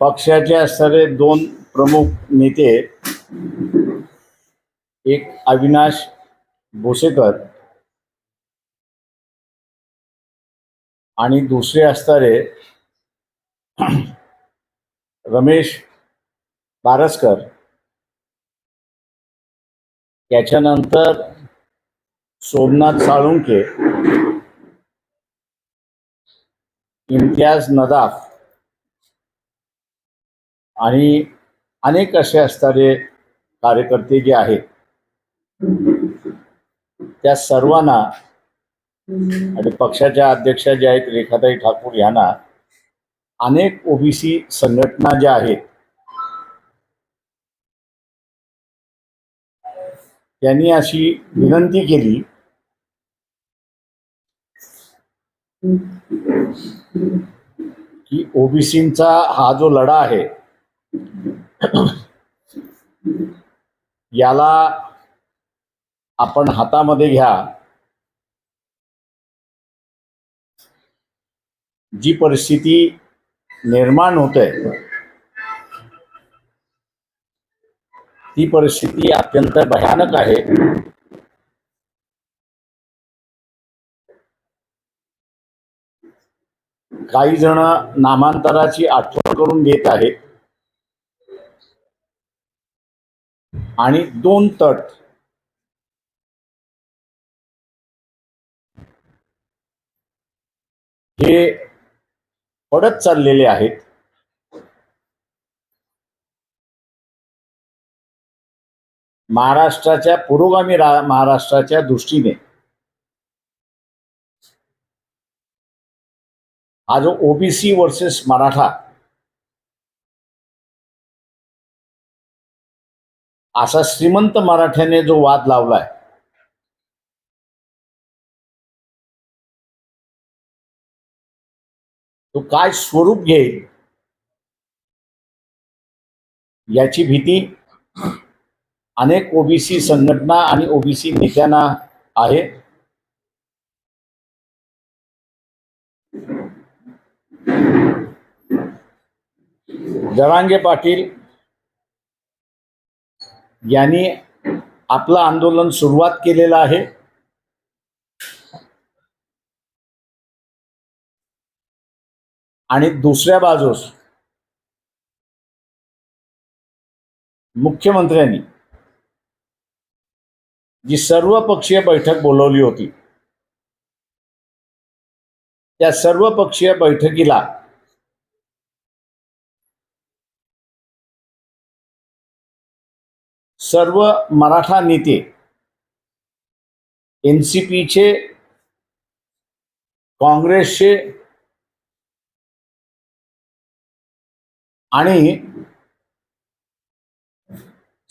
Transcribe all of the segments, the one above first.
पक्षाचे असणारे दोन प्रमुख नेते एक अविनाश भोसेकर आणि दुसरे असणारे रमेश बारसकर. त्याच्यानंतर सोमनाथ साळुंके इम्तियाज नदाफ आणि अनेक असे असणारे कार्यकर्ते जे आहेत त्या सर्वांना आणि पक्षाच्या अध्यक्षा ज्या आहेत रेखाताई ठाकूर यांना अनेक ओबीसी संघटना ज्या आहेत त्यांनी अशी विनंती केली की ओबीसींचा हा जो लढा आहे याला आपण हातामध्ये घ्या. जी परिस्थिती निर्माण होते ती परिस्थिती अत्यंत भयानक आहे. काही जण नामांतराची आठवण करून घेत आहेत. आणि दोन तट. हे पडत चाललेले आहेत. महाराष्ट्राच्या पुरोगामी रा महाराष्ट्राच्या दृष्टीने. हा जो ओबीसी वर्सेस मराठा असा श्रीमंत मराठ्याने जो वाद लावलाय तो काय स्वरूप घेईल? याची भीती अनेक ओबीसी संघटना आणि ओबीसी नेत्यांना आहे. जरांगे पाटील यांनी आपलं आंदोलन सुरुवात केलेलं आहे. आणि दुसऱ्या बाजूस मुख्यमंत्र्यांनी जी सर्वपक्षीय बैठक बोलवली होती त्या सर्वपक्षीय बैठकीला सर्व मराठा नेते एन सी पीचे काँग्रेसचे आणि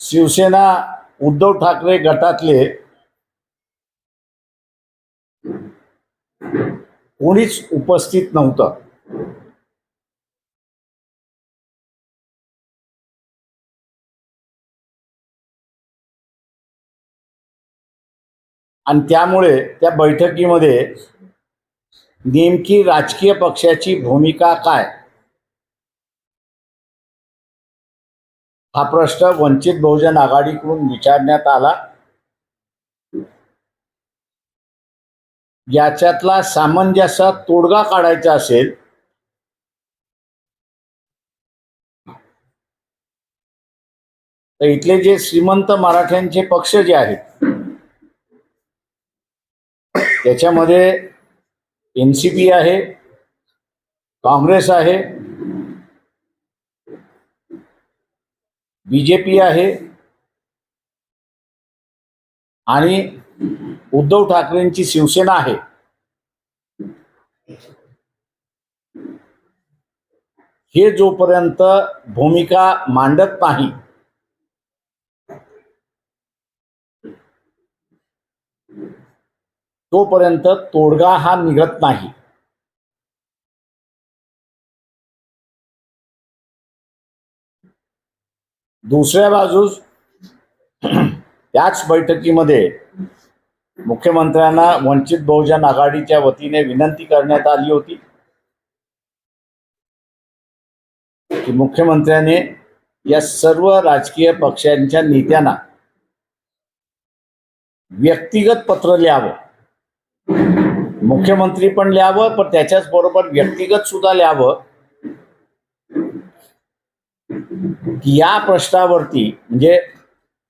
शिवसेना उद्धव ठाकरे गटातले कोणीच उपस्थित नव्हतं. आणि त्यामुळे त्या बैठकीमध्ये नेमकी राजकीय पक्षाची भूमिका काय? हा प्रश्न वंचित बहुजन आघाडीकडून विचारण्यात आला. याच्यातला सामंजस्य तोडगा काढायचा असेल तर इथले जे श्रीमंत मराठ्यांचे पक्ष जे आहेत त्याच्यामध्ये एन सी पी आहे काँग्रेस आहे बीजेपी आहे आणि उद्धव ठाकरेंची शिवसेना आहे. हे जोपर्यंत भूमिका मांडत नाही तोपर्यंत तोडगा हा निघत नाही. दुसऱ्या बाजूस त्याच बैठकीमध्ये मुख्यमंत्र्यांना वंचित बहुजन आघाडीच्या वतीने विनंती करण्यात आली होती की मुख्यमंत्र्याने या सर्व राजकीय पक्षांच्या नेत्यांना व्यक्तिगत पत्र लिहावं. मुख्यमंत्री पण लिहावं पण त्याच्याच बरोबर व्यक्तिगत सुद्धा लिहावं. की या प्रश्नावरती म्हणजे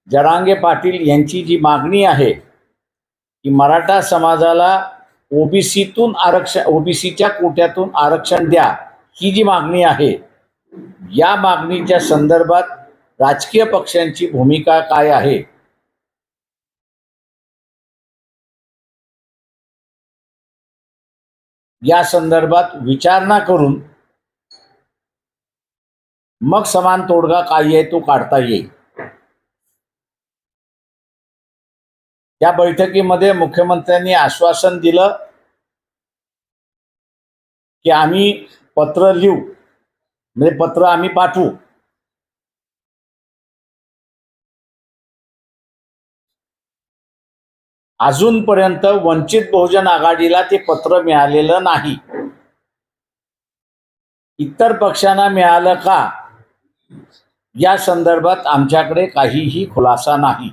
जरांगे पाटील यांची जी मागणी आहे की मराठा समाजाला ओबीसीतून आरक्षण ओबीसीच्या कोट्यातून आरक्षण द्या ही जी मागणी आहे या मागणीच्या संदर्भात राजकीय पक्षांची भूमिका काय आहे? या संदर्भात विचारणा करून मग समान तोडगा काय आहे तो काढता येईल. त्या बैठकीमध्ये मुख्यमंत्र्यांनी आश्वासन दिलं की आम्ही पत्र लिहू म्हणजे पत्र आम्ही पाठवू. अजूनपर्यंत वंचित बहुजन आघाडीला ते पत्र मिळालेलं नाही. इतर पक्षांना मिळालं का? या संदर्भात आमच्याकडे काहीही खुलासा नाही.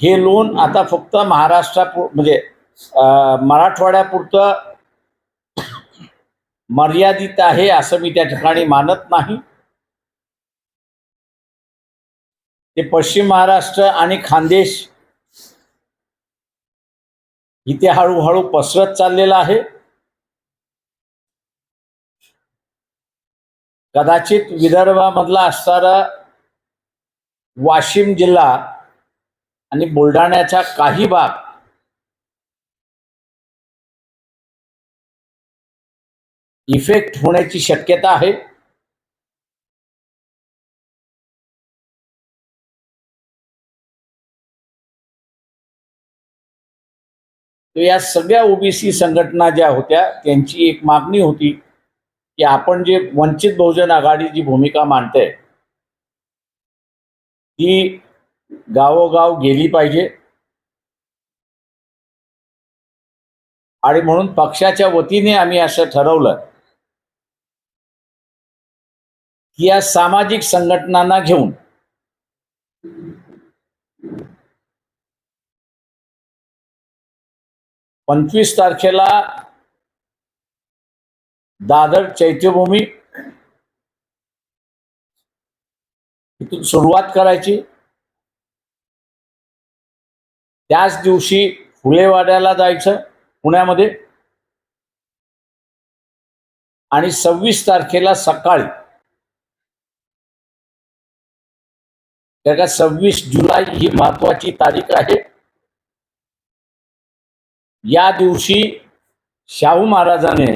हे लोन आता फक्त महाराष्ट्रापु म्हणजे मराठवाड्यापुरतं मर्यादित आहे असं मी त्या ठिकाणी मानत नाही. ते पश्चिम महाराष्ट्र आणि खानदेश इथे हळूहळू पसरत चाललेलं आहे. कदाचित विदर्भामधला असणारा वाशिम जिल्हा आणि बुलढाण्याचा काही भाग इफेक्ट होण्याची शक्यता आहे. तर या सगळ्या ओबीसी संघटना ज्या होत्या त्यांची एक मागणी होती की आपण जे वंचित बहुजन आघाडी जी भूमिका मांडते ती गावोगाव गेली पाहिजे. आणि म्हणून पक्षाच्या वतीने आम्ही असं ठरवलं की या सामाजिक संघटनांना घेऊन पंचवीस तारखेला दादर चैत्यभूमी. इथून सुरुवात करायची. त्याच दिवशी फुलेवाड्याला जायचं पुण्यामध्ये. आणि सव्वीस तारखेला सकाळी. त्या का सव्वीस जुलै ही महत्वाची तारीख आहे. या दिवशी शाहू महाराजाने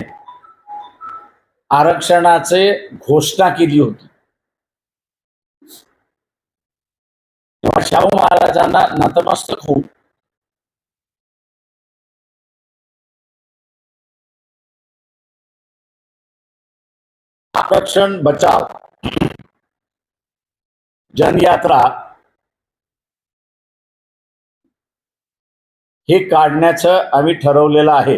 आरक्षणाचे घोषणा केली होती. तेव्हा शाहू महाराजांना नतमस्तक होऊन आरक्षण बचाव जनयात्रा हे काढण्याचं आम्ही ठरवलेलं आहे.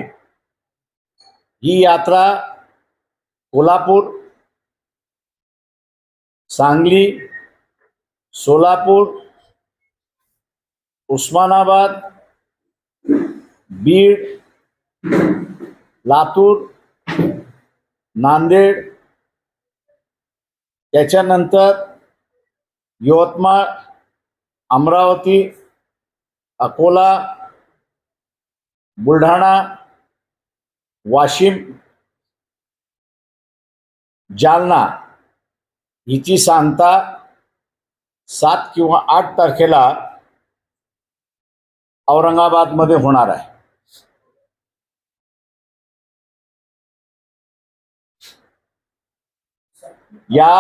ही यात्रा कोल्हापूर सांगली सोलापूर उस्मानाबाद बीड लातूर नांदेड त्याच्यानंतर यवतमाळ अमरावती अकोला बुलढाणा वाशिम जालना हिची सांगता सात किंवा आठ तारखेला औरंगाबादमध्ये होणार आहे. या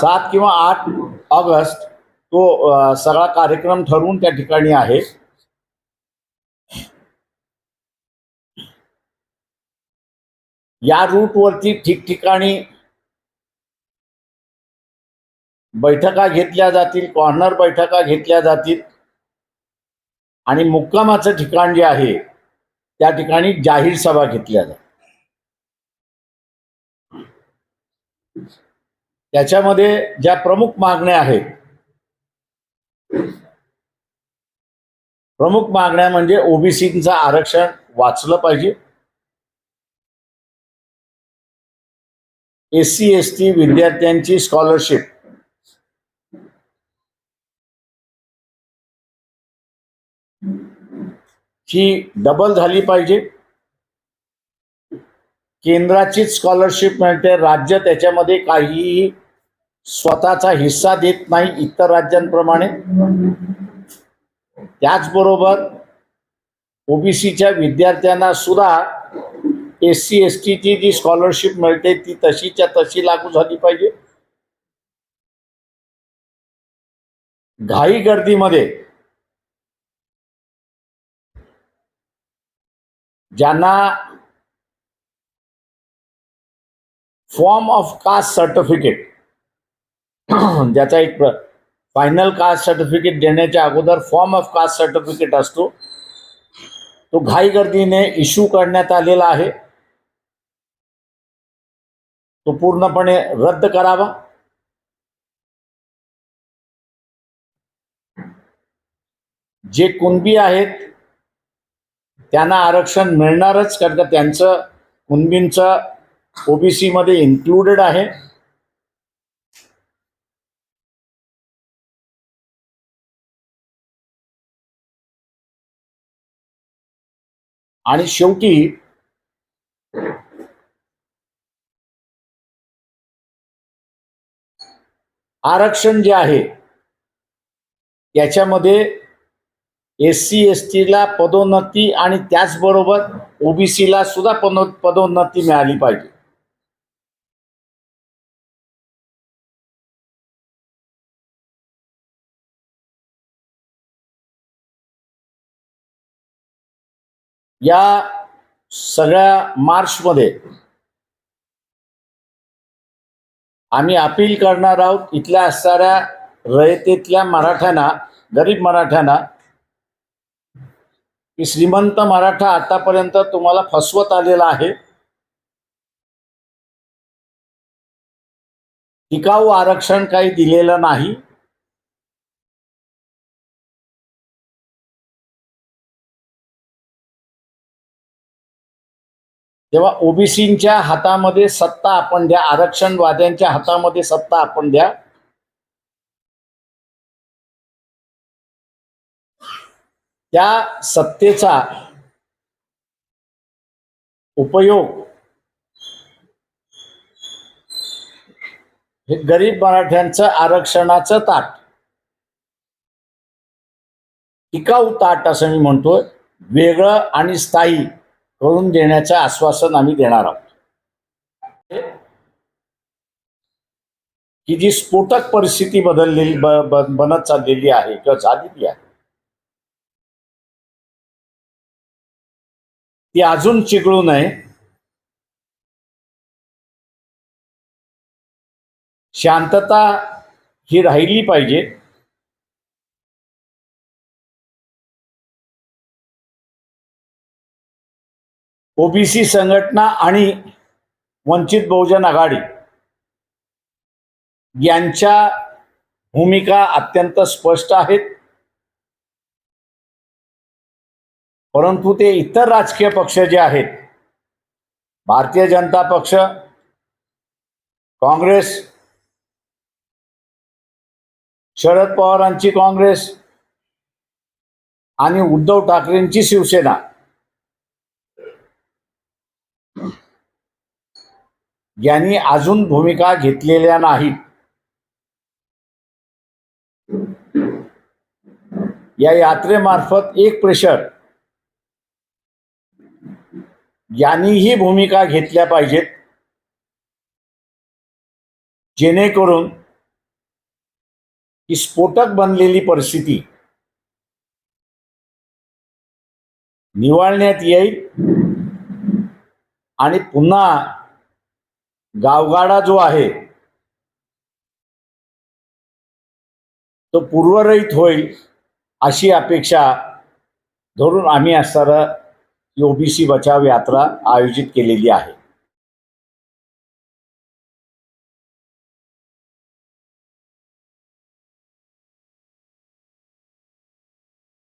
सात किंवा आठ ऑगस्ट तो सगळा कार्यक्रम ठरवून त्या ठिकाणी आहे. या रूटवरती ठिकठिकाणी बैठका घेतल्या जातील कॉर्नर बैठका घेतल्या जातील. आणि मुक्कामाचं ठिकाण जे आहे त्या ठिकाणी जाहीर सभा घेतल्या जातात त्याच्यामध्ये ज्या प्रमुख मागण्या आहेत प्रमुख मागण्या म्हणजे ओबीसीचं आरक्षण वाचलं पाहिजे. एस सी एस टी विद्यार्थ्यांची स्कॉलरशिप ही डबल झाली पाहिजे. केंद्राचीच स्कॉलरशिप मिळते राज्य त्याच्यामध्ये काहीही स्वतःचा हिस्सा देत नाही इतर राज्यांप्रमाणे. त्याचबरोबर ओबीसीच्या विद्यार्थ्यांना सुद्धा एस सी एस टीची जी स्कॉलरशिप मिळते ती तशीच्या तशी लागू झाली पाहिजे. घाई गर्दीमध्ये ज्यांना फॉर्म ऑफ कास्ट सर्टिफिकेट ज्याचा एक प्र फायनल कास्ट सर्टिफिकेट देण्याच्या अगोदर फॉर्म ऑफ कास्ट सर्टिफिकेट असतो. तो घाई गर्दीने इश्यू करण्यात आलेला आहे. तो पूर्णपणे रद्द करावा. जे कुणबी आहेत त्यांना आरक्षण मिळणारच कारण का त्यांचं कुणबींचं ओबीसी मध्ये इन्क्लुडेड आहे. आणि शेवटी आरक्षण जे आहे याच्यामध्ये एस सी एस टीला पदोन्नती आणि त्याचबरोबर ओबीसीला सुद्धा पदो पदोन्नती मिळाली पाहिजे. या सगळ्या मार्चमध्ये आम्ही अपील करणार आहोत इथल्या असणाऱ्या रयतेतल्या मराठ्यांना गरीब मराठ्यांना की श्रीमंत मराठा आतापर्यंत तुम्हाला फसवत आलेला आहे. टिकाऊ आरक्षण काही दिलेलं नाही. तेव्हा ओबीसींच्या हातामध्ये सत्ता आपण द्या आरक्षणवाद्यांच्या हातामध्ये सत्ता आपण द्या. त्या सत्तेचा उपयोग हे गरीब मराठ्यांचं आरक्षणाचं ताट टिकाऊ ताट असं मी म्हणतोय वेगळं आणि स्थायी. करून देण्याचं आश्वासन आम्ही देणार आहोत. ही जी स्फोटक परिस्थिती बदललेली बनत चाललेली आहे किंवा झालेली आहे ती अजून चिघळू नये. शांतता ही राहिली पाहिजे. ओबीसी संघटना आणि वंचित बहुजन आघाडी यांच्या भूमिका अत्यंत स्पष्ट आहेत. परंतु ते इतर राजकीय पक्ष जे आहेत भारतीय जनता पक्ष काँग्रेस शरद पवारांची काँग्रेस आणि उद्धव ठाकरेंची शिवसेना यांनी अजून भूमिका घेतलेल्या नाहीत. या यात्रेमार्फत एक प्रेशर यांनीही भूमिका घेतल्या पाहिजेत जेणेकरून ही स्फोटक बनलेली परिस्थिती निवाळण्यात येईल आणि पुन्हा गावगाडा जो आहे तो पूर्वरहित होईल अशी अपेक्षा धरून आम्ही असताना ओबीसी बचाव यात्रा आयोजित केलेली आहे.